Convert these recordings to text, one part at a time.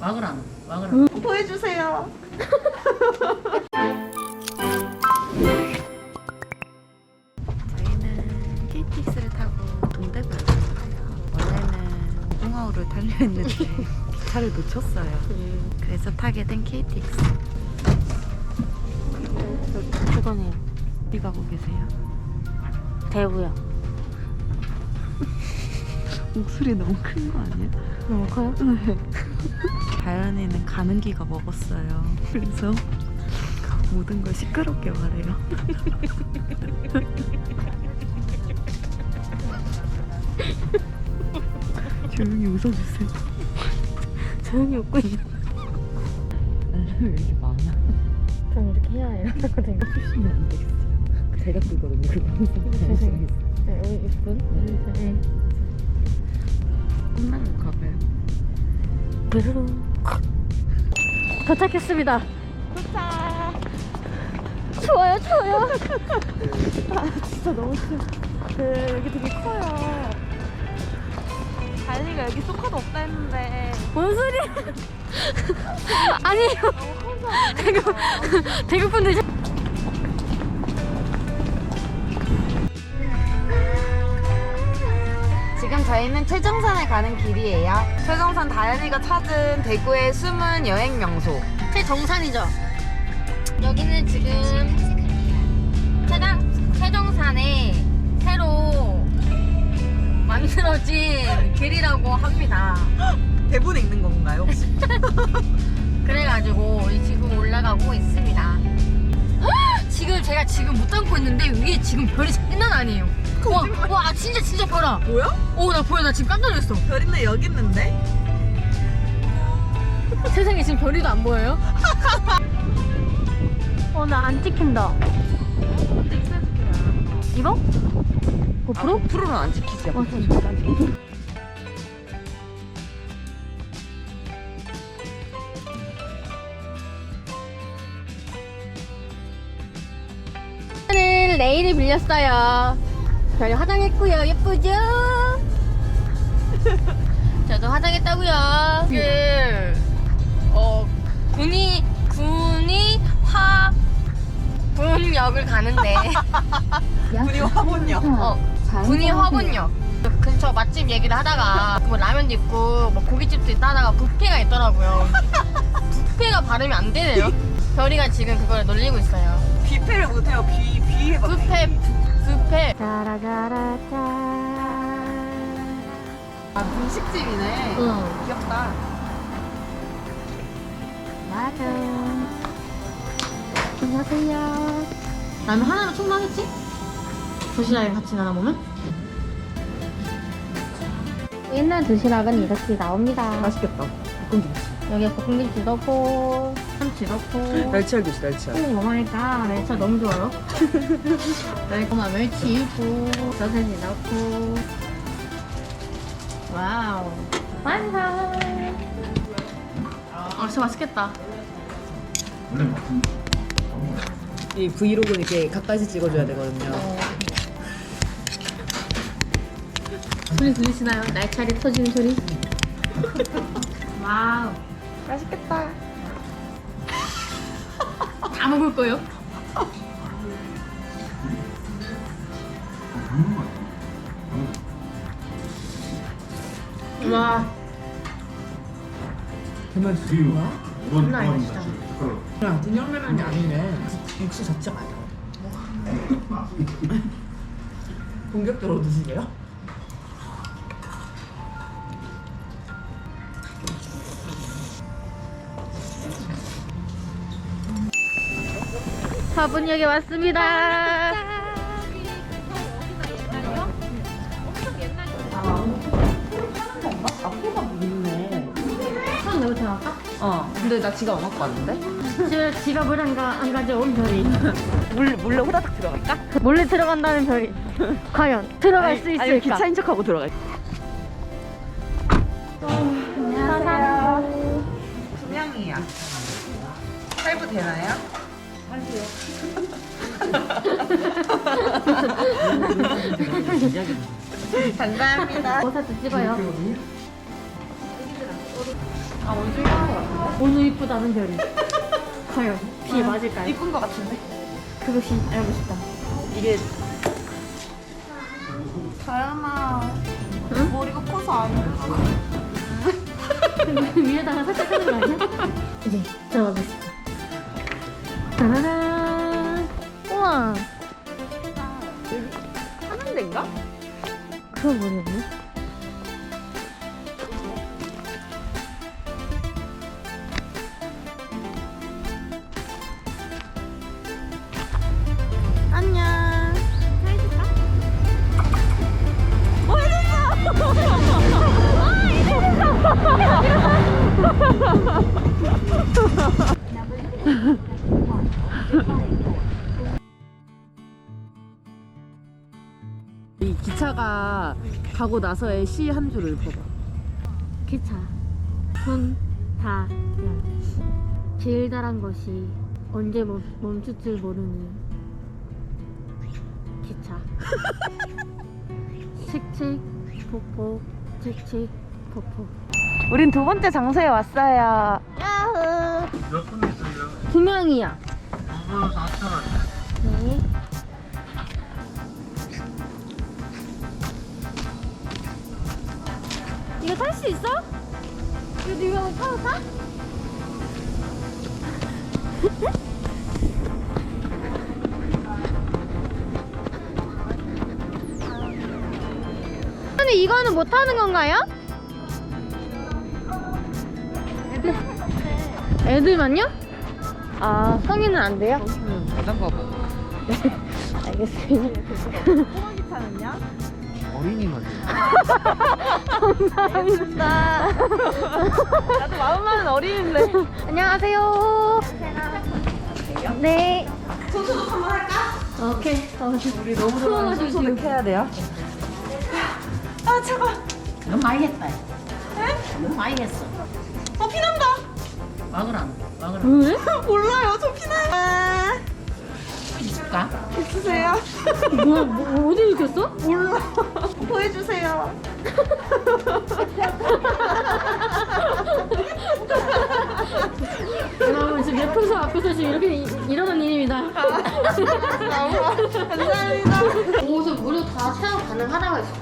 와그라노 와그라노 보여주세요. 저희는 KTX를 타고 동대구로 가요. 원래는 홍하우를 타려 했는데 기차를 놓쳤어요. 그래서 타게 된 KTX. 그거네요. 어디 가고 계세요? 대구요. 목소리 너무 큰 거 아니야? 너무 커요? 다현이는 가는 기가 먹었어요. 그래서 모든 걸 시끄럽게 말해요. 조용히 웃어주세요. 조용히 웃고 있는. 알람이 왜 이렇게 많아? 전 이렇게 해야 일어나거든요. 하시면 안 되겠어요. 제가 끄거든요. 그 방송. 죄송해요. 네, 여기 6분? 네. 끝나고 가봐요. 부르르. 도착했습니다. 도착. 추워요, 추워요. 진짜 너무 싫어. 그 여기 되게 커요. 다현이가 여기 소파도 없다 했는데 뭔 소리야? 아니에요. 대구, 대구 분들. 저희는 최정산에 가는 길이에요. 최정산 다현이가 찾은 대구의 숨은 여행 명소. 최정산이죠. 여기는 지금 최장, 최정산에 새로 만들어진 길이라고 합니다. 대본 읽는 건가요? 혹시? 그래가지고 지금 올라가고 있습니다. 지금 제가 지금 못 담고 있는데 위에 지금 별이 장난 아니에요. 와, 와 진짜 진짜 별아. 뭐야? 오 나 보여 나 지금 깜짝 놀랐어. 별인데 여기 있는데? 세상에 지금 별이도 안 보여요? 어 나 안 찍힌다. 이거? 고프로? 프로는 안 지키지. 어, 진짜. 저는 레일을 빌렸어요. 저희 화장했고요. 예쁘죠? 저도 화장했다고요. 그, 어, 군이, 군이 화, 군역을 가는데. 분이 화분요. 어, 군이 화분역 근처 맛집 얘기를 하다가 뭐 라면도 있고 뭐 고깃집도 있다 하다가 뷔페가 있더라고요. 뷔페가 발음이 안 되네요. 별이가 지금 그걸 놀리고 있어요. 뷔페를 못해요. 뷔, 뷔 해봐. 뷔페, 뷔페. 아, 분식집이네. 응, 귀엽다. 맞아. 안녕하세요. 라면 하나면 충분하겠지? 도시락에 같이 나눠 먹으면? 옛날 도시락은 이렇게 나옵니다. 맛있겠다. 볶음김치. 여기에 볶음김치 넣고 참치 넣고. 날치알 교시 날치알. 햄이 뭐하니까 멸치 너무 좋아요. 멸치나 멸치 있고 소세지 넣고. 와우. 완성 아 진짜 맛있겠다. 이 브이로그는 이렇게 가까이서 찍어줘야 되거든요. 소리 들리시나요? 날차리 터지는 소리? 와우 맛있겠다. 다 먹을 거예요? 와 장난 아니다 진짜 그냥 분열라면이 아니네. 육수 자체가 아니야. 본격적으로 드시게요? 화분역에 왔습니다. 손 들어갈까? 어. 근데 나 지갑 안 갖고 왔는데? 저 지갑을 안, 가, 안 가져온 별이 몰래 몰래 후다닥 들어갈까? 몰래 들어간다는 별이 과연 들어갈 수 있을까? 아니 기차인 척하고 들어갈까? 안녕하세요 두 명이야. 할부 되나요? 감사합니다. 버섯도 찍어요 아거 같은데? 오늘 이쁘다는 별이. 과연 비 맞을까요? 이쁜 거 같은데? 그것이 알고 싶다. 이게 다현아 머리가 커서 안 들어가 위에다가 살짝 하는 거 아니야? 이제 들어가겠습니다. 짜라란. 우와. 하는 데인가? 그건 모르 기차가 가고 나서의 시 한 줄을 읽어봐. 기차. 손, 다, 연. 제일 달한 것이 언제 멈, 멈출 줄 모르는 기차. 칙칙, 폭폭, 칙칙, 폭폭. 우린 두 번째 장소에 왔어요 몇분 있어요? 두 명이야. 2분 4천 원. 이거 탈 수 있어? 이거 이거 타고 타? 근데 이거는 못 타는 건가요? 애들 애들만요? 아 성인은 안 돼요? 자전거 봐. 알겠습니다. 꼬마 기차는요? 어린이만. 감사합니다 나도 마음만은 어린인데 안녕하세요. 네. 손소독 한번 할까? 오케이. 우리 너무 좋아가지고 지금 해야 돼요? 아 차가 너무 많이 했다. 너무 많이 했어. 어 피난다 막으라. 막으라. 왜? 몰라요 저 피나요 아, 줄까? 있으세요? 뭐야? 뭐, 어디 익혔어? 몰라 보여주세요 여러분 지금 넷플릭스 앞에서 지금 이렇게 이- 일어난 일입니다. 감사합니다 옷을 무료 다 체험 가능하다고 했어.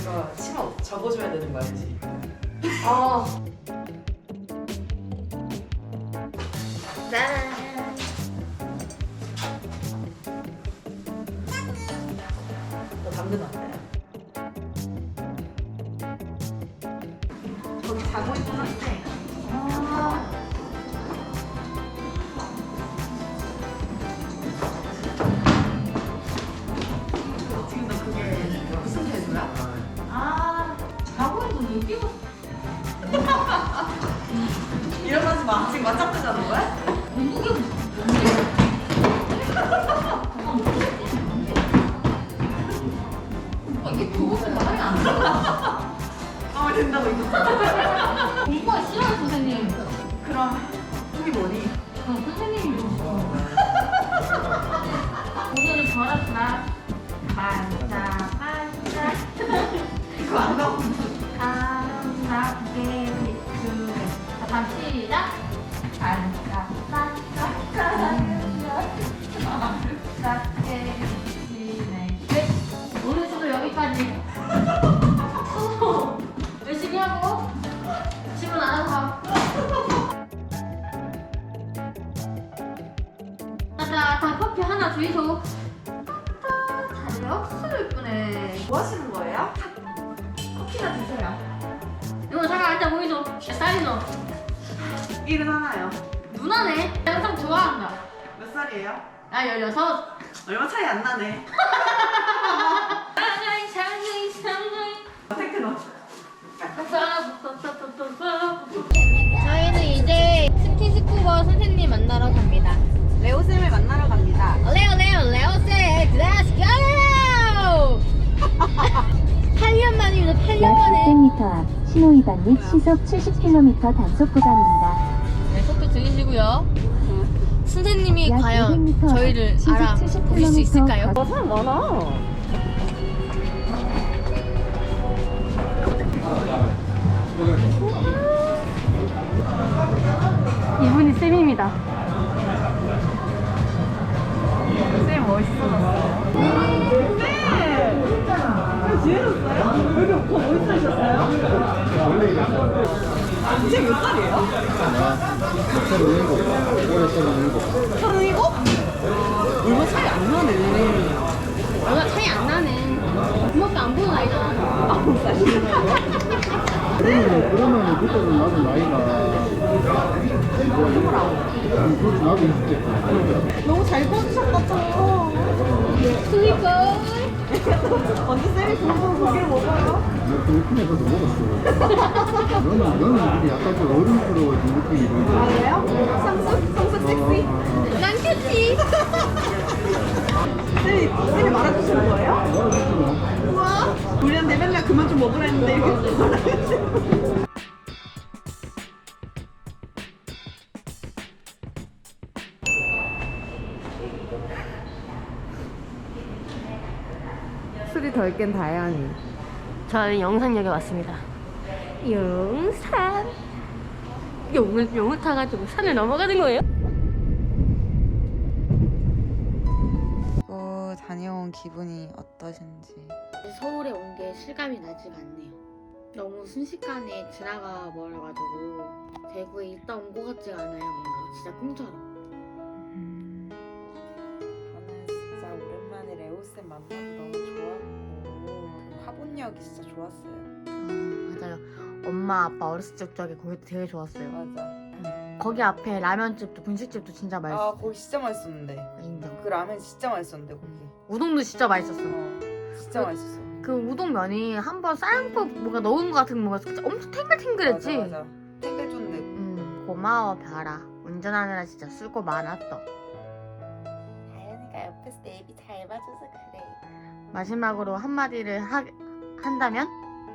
이거 치마 접어줘야 되는 거 알지? 아. 너 담근 안 돼. 거 일어나지 마. 지금 맞짱 뜨자는 거야? 아, 된다고 이거. 공부가 싫어요 선생님. 그럼 이게 뭐니? 어, 선생님이 오늘은 걸었다. 반짝 반짝 이거 안아 시작. 비추네. 네. 오늘 수도 여기까지. 수고 열심히 하고 질문 안 하고 가. 자, 다 커피 하나 주이소. 잘 역수 예쁘네. 뭐 하시는 거예요? 커피나 주세요. 이거 잠깐 앉아 보이소. 몇 살이노? 일은 하나요. 누나네. 영상 좋아한다. 몇 살이에요? 나 열여섯. 얼마 차이 안 나네. 샤이샤이 샤이샤이 샤이샤이. 테크노. 저희는 이제 스킨스쿠버 선생님 만나러 갑니다. 레오쌤을 만나러 갑니다 레오 레오 레오세 Let's go! 8년 만입니다. 8년 약 만에. 600m 앞 신호위반 및 시속 70km 단속 구간입니다. 네, 들리시고요. 선생님이 약 과연 200m 저희를 시속 알아보실 수 70km 있을까요? 어, 사람 많아. 셉니다. 쌤 멋있어졌어요. 얼마 차이 안 나네. 그것도 안 보는 아이잖아. 그러면 그러면 그때는 나도 나이가 그렇지. 나도 20대. 너무 잘 구워주셨다죠. 그니까. 언니 쌤이 구운 고기를 먹어요? 내가 필리핀에서도 먹었어 너는 너는 약간 좀 어른스러워진 느낌이 아, 그래요? 성수? 성수 섹시? 난 큐티. 쌤이, 쌤이 말아주시는 거예요? 우와. 우리한테 맨날 그만 좀 먹으라 했는데 이렇게 말아주시는 술이 덜깬 다현이. 저희 영산역에 왔습니다. 영산. 용을 용을 타가지고 산을 넘어가는 거예요? 어, 다녀온 기분이 어떠신지. 서울에 온 게 실감이 나지가 않네요. 너무 순식간에 지나가 버려가지고 대구에 있다 온 것 같지가 않아요. 뭔가 진짜 꿈처럼. 화분역이 진짜 좋았어요. 어, 맞아요. 엄마 아빠 어렸을 적 적에 거기도 되게 좋았어요. 맞아. 거기 앞에 라면집도 분식집도 진짜 아 맛있어. 거기 진짜 맛있었는데. 인정. 그 라면 진짜 맛있었는데 거기. 우동도 진짜 맛있었어. 어, 진짜 그- 맛있었어. 그 우동면이 한번 쌀국밥 뭔가 넣은 것 같은 뭔가 진짜 엄청 탱글탱글했지. 맞아, 맞아. 탱글 쫀득. 음 고마워 별아. 운전하느라 진짜 수고 많았어. 다현이가 옆에서 내 입이 잘 봐줘서 그래. 마지막으로 한마디를 하, 한다면?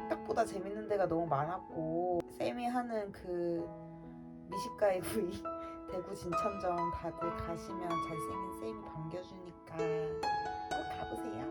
생각보다 재밌는 데가 너무 많았고 쌤이 하는 그 미식가의 부위 대구 진천점 다들 가시면 잘생긴 쌤이 반겨주니까 꼭 가보세요.